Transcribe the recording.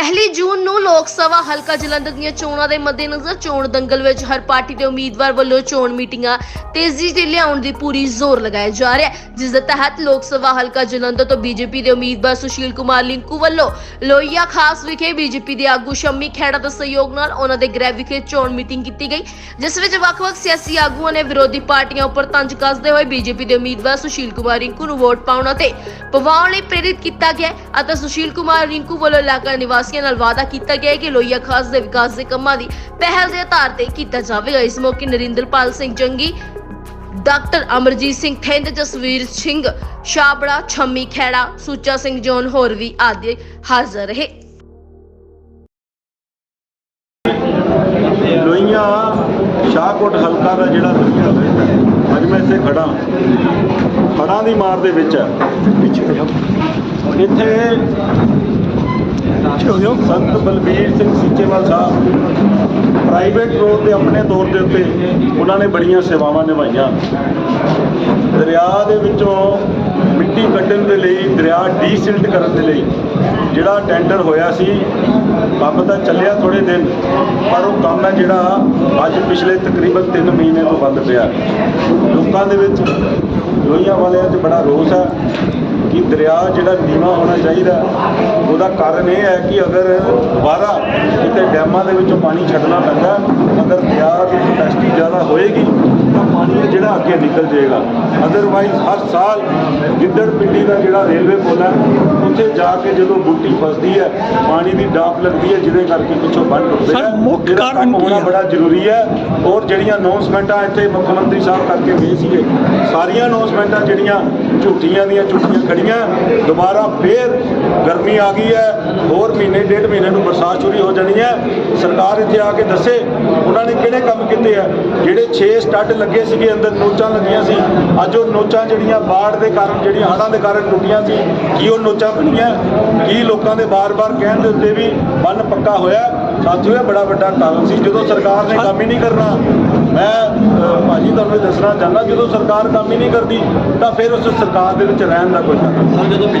ਪਹਿਲੀ ਜੂਨ ਨੂੰ ਲੋਕ ਸਭਾ ਹਲਕਾ ਜਲੰਧਰ ਦੀਆਂ ਚੋਣਾਂ ਦੇ ਮੱਦੇਨਜ਼ਰ ਚੋਣ ਦੰਗਲ ਵਿੱਚ ਹਰ ਪਾਰਟੀ ਦੇ ਉਮੀਦਵਾਰ ਵੱਲੋਂ ਚੋਣ ਮੀਟਿੰਗਾਂ ਤੇਜ਼ੀ ਤੇ ਲਿਆਉਣ ਦੀ ਪੂਰੀ ਜ਼ੋਰ ਲਗਾਇਆ ਜਾ ਰਿਹਾ ਹੈ, ਜਿਸ ਦੇ ਤਹਿਤ ਲੋਕ ਸਭਾ ਹਲਕਾ ਜਲੰਧਰ ਤੋਂ ਬੀਜੇਪੀ ਦੇ ਉਮੀਦਵਾਰ ਸੁਸ਼ੀਲ ਕੁਮਾਰ ਲਿੰਕੂ ਵੱਲੋਂ ਲੋਹੀਆ ਖਾਸ ਵਿਖੇ ਬੀਜੇਪੀ ਦੇ ਆਗੂ ਸ਼ੰਮੀ ਖੇੜਾ ਦੇ ਸਹਿਯੋਗ ਨਾਲ ਉਹਨਾਂ ਦੇ ਗ੍ਰਹਿ ਵਿਖੇ ਚੋਣ ਮੀਟਿੰਗ ਕੀਤੀ ਗਈ, ਜਿਸ ਵਿੱਚ ਵੱਖ-ਵੱਖ ਸਿਆਸੀ ਆਗੂਆਂ ਨੇ ਵਿਰੋਧੀ ਪਾਰਟੀਆਂ ਉੱਪਰ ਤੰਜ ਕੱਸਦੇ ਹੋਏ ਬੀਜੇਪੀ ਦੇ ਉਮੀਦਵਾਰ ਸੁਸ਼ੀਲ ਕੁਮਾਰ ਰਿੰਕੂ ਨੂੰ ਵੋਟ ਪਾਉਣ ਅਤੇ ਪਵਾਉਣ ਲਈ ਪ੍ਰੇਰਿਤ ਕੀਤਾ ਗਿਆ ਅਤੇ ਸੁਸ਼ੀਲ ਕੁਮਾਰ ਰਿੰਕੂ ਵੱਲੋਂ ਇਲਾਕਾ ਨਿਵਾਸੀ ਨਿਵਾਸੀਆਂ ਨਾਲ ਵਾਅਦਾ ਕੀਤਾ ਗਿਆ ਹੈ ਕਿ ਲੋਹੀਆ ਖਾਸ ਦੇ ਵਿਕਾਸ ਦੇ ਕੰਮਾਂ ਦੀ ਪਹਿਲ ਦੇ ਆਧਾਰ ਤੇ ਕੀਤਾ ਜਾਵੇਗਾ। ਇਸ ਮੌਕੇ ਨਰਿੰਦਰਪਾਲ ਸਿੰਘ ਜੰਗੀ, ਡਾਕਟਰ ਅਮਰਜੀਤ ਸਿੰਘ ਥਿੰਦ ਜਸਵੀਰ ਸਿੰਘ ਸ਼ਾਬੜਾ ਛੰਮੀ ਖੇੜਾ ਸੁੱਚਾ ਸਿੰਘ ਜੋਨ ਹੋਰ ਵੀ ਆਦਿ ਹਾਜ਼ਰ ਰਹੇ। ਲੋਹੀਆਂ ਸ਼ਾਹਕੋਟ ਹਲਕਾ ਦਾ ਜਿਹੜਾ ਲੋਹੀਆਂ ਹੈ, ਅੱਜ ਮੈਂ ਇੱਥੇ ਖੜਾ ਹੜ੍ਹਾਂ ਦੀ ਮਾਰ ਦੇ ਵਿੱਚ ਹੈ। ਇੱਥੇ ਸੰਤ ਬਲਬੀਰ ਸਿੰਘ ਸੀਚੇਵਾਲ ਸਾਹਿਬ। ਪ੍ਰਾਈਵੇਟ ਰੋਡ ਤੇ ਆਪਣੇ ਤੌਰ ਦੇ ਉੱਤੇ ਉਹਨਾਂ ਨੇ ਬੜੀਆਂ ਸੇਵਾਵਾਂ ਨਿਭਾਈਆਂ। ਦਰਿਆ ਦੇ ਵਿੱਚੋਂ ਮਿੱਟੀ ਕੱਢਣ ਦੇ ਲਈ, ਦਰਿਆ ਡੀਸਿਲਟ ਕਰਨ ਦੇ ਲਈ ਜਿਹੜਾ ਟੈਂਡਰ ਹੋਇਆ ਸੀ, ਕੰਮ ਤਾਂ ਚੱਲਿਆ ਥੋੜੇ ਦਿਨ, ਪਰ ਉਹ ਕੰਮ ਹੈ ਜਿਹੜਾ ਅੱਜ ਪਿਛਲੇ ਤਕਰੀਬਨ 3 ਮਹੀਨੇ ਤੋਂ ਬੰਦ ਪਿਆ। ਲੋਕਾਂ ਦੇ ਵਿੱਚ ਲੋਹੀਆਂ ਵਾਲਿਆਂ 'ਚ ਬੜਾ ਰੋਸ ਹੈ। ਕਿ ਦਰਿਆ ਜਿਹੜਾ ਨੀਵਾਂ ਹੋਣਾ ਚਾਹੀਦਾ ਉਹਦਾ ਕਾਰਨ ਇਹ ਹੈ ਕਿ ਅਗਰ ਦੁਬਾਰਾ ਕਿਤੇ ਡੈਮਾਂ ਦੇ ਵਿੱਚੋਂ ਪਾਣੀ ਛੱਡਣਾ ਪੈਂਦਾ ਅਗਰ ਦਰਿਆ ਦੀ ਕਪੈਸਿਟੀ ਜ਼ਿਆਦਾ ਹੋਏਗੀ ਤਾਂ ਪਾਣੀ ਹੈ ਜਿਹੜਾ ਅੱਗੇ ਨਿਕਲ ਜਾਏਗਾ। ਅਦਰਵਾਈਜ਼ ਹਰ ਸਾਲ ਗਿੱਦੜ ਪਿੰਡੀ ਦਾ ਜਿਹੜਾ ਰੇਲਵੇ ਪੁਲ ਹੈ ਉੱਥੇ ਜਾ ਕੇ ਜਦੋਂ ਬੂਟੀ ਫਸਦੀ ਹੈ ਪਾਣੀ ਦੀ ਡਾਫ ਲੱਗਦੀ ਹੈ ਜਿਹਦੇ ਕਰਕੇ ਪਿੱਛੋਂ ਬੰਨ ਟੁੱਟਦੇ ਸਰ, ਮੁੱਖ ਕਾਰਨ ਹੋਣਾ ਹੈ? ਬੜਾ ਜ਼ਰੂਰੀ ਹੈ ਔਰ ਜਿਹੜੀਆਂ ਅਨਾਉਂਸਮੈਂਟਾਂ ਇੱਥੇ ਮੁੱਖ ਮੰਤਰੀ ਸਾਹਿਬ ਕਰਕੇ ਗਏ ਸੀਗੇ। ਸਾਰੀਆਂ ਅਨਾਉਂਸਮੈਂਟਾਂ ਜਿਹੜੀਆਂ ਝੂਠੀਆਂ ਦੀਆਂ ਝੂਠੀਆਂ ਖੜੀਆਂ ਦੁਬਾਰਾ ਫੇਰ ਗਰਮੀ ਆ ਗਈ ਹੈ ਹੋਰ ਮਹੀਨੇ ਡੇਢ ਮਹੀਨੇ ਨੂੰ ਬਰਸਾਤ ਸ਼ੁਰੂ ਹੋ ਜਾਣੀ ਹੈ। ਸਰਕਾਰ ਇੱਥੇ ਆ ਕੇ ਦੱਸੇ ਉਹਨਾਂ ਨੇ ਕਿਹੜੇ ਕੰਮ ਕੀਤੇ ਆ? ਜਿਹੜੇ 6 ਸਟੱਡ ਲੱਗੇ ਸੀਗੇ ਅੰਦਰ ਨੋਚਾਂ ਲੱਗੀਆਂ ਸੀ। ਅੱਜ ਉਹ ਨੋਚਾਂ ਜਿਹੜੀਆਂ ਬਾੜ ਦੇ ਕਾਰਨ ਜਿਹੜੀਆਂ ਹੜ੍ਹਾਂ ਦੇ ਕਾਰਨ ਟੁੱਟੀਆਂ ਸੀ ਕੀ ਉਹ ਨੋਚਾਂ ਬਣੀਆਂ? ਕੀ ਲੋਕਾਂ ਦੇ ਬਾਰ-ਬਾਰ ਕਹਿਣ ਦੇ ਉੱਤੇ ਵੀ ਮਨ ਪੱਕਾ ਹੋਇਆ? ਸਾਥੀਓ ਇਹ ਬੜਾ ਵੱਡਾ ਕਾਰਨ ਸੀ। ਜਦੋਂ ਸਰਕਾਰ ਨੇ ਕੰਮ ਹੀ ਨਹੀਂ ਕਰਨਾ ਮੈਂ ਅਹ, ਭਾਜੀ ਤੁਹਾਨੂੰ ਇਹ ਦੱਸਣਾ ਚਾਹੁੰਦਾ ਜਦੋਂ ਸਰਕਾਰ ਕੰਮ ਹੀ ਨਹੀਂ ਕਰਦੀ ਤਾਂ ਫਿਰ ਉਸ ਸਰਕਾਰ ਦੇ ਵਿੱਚ ਰਹਿਣ ਦਾ ਕੋਈ ਫਾਇਦਾ ਨਹੀਂ।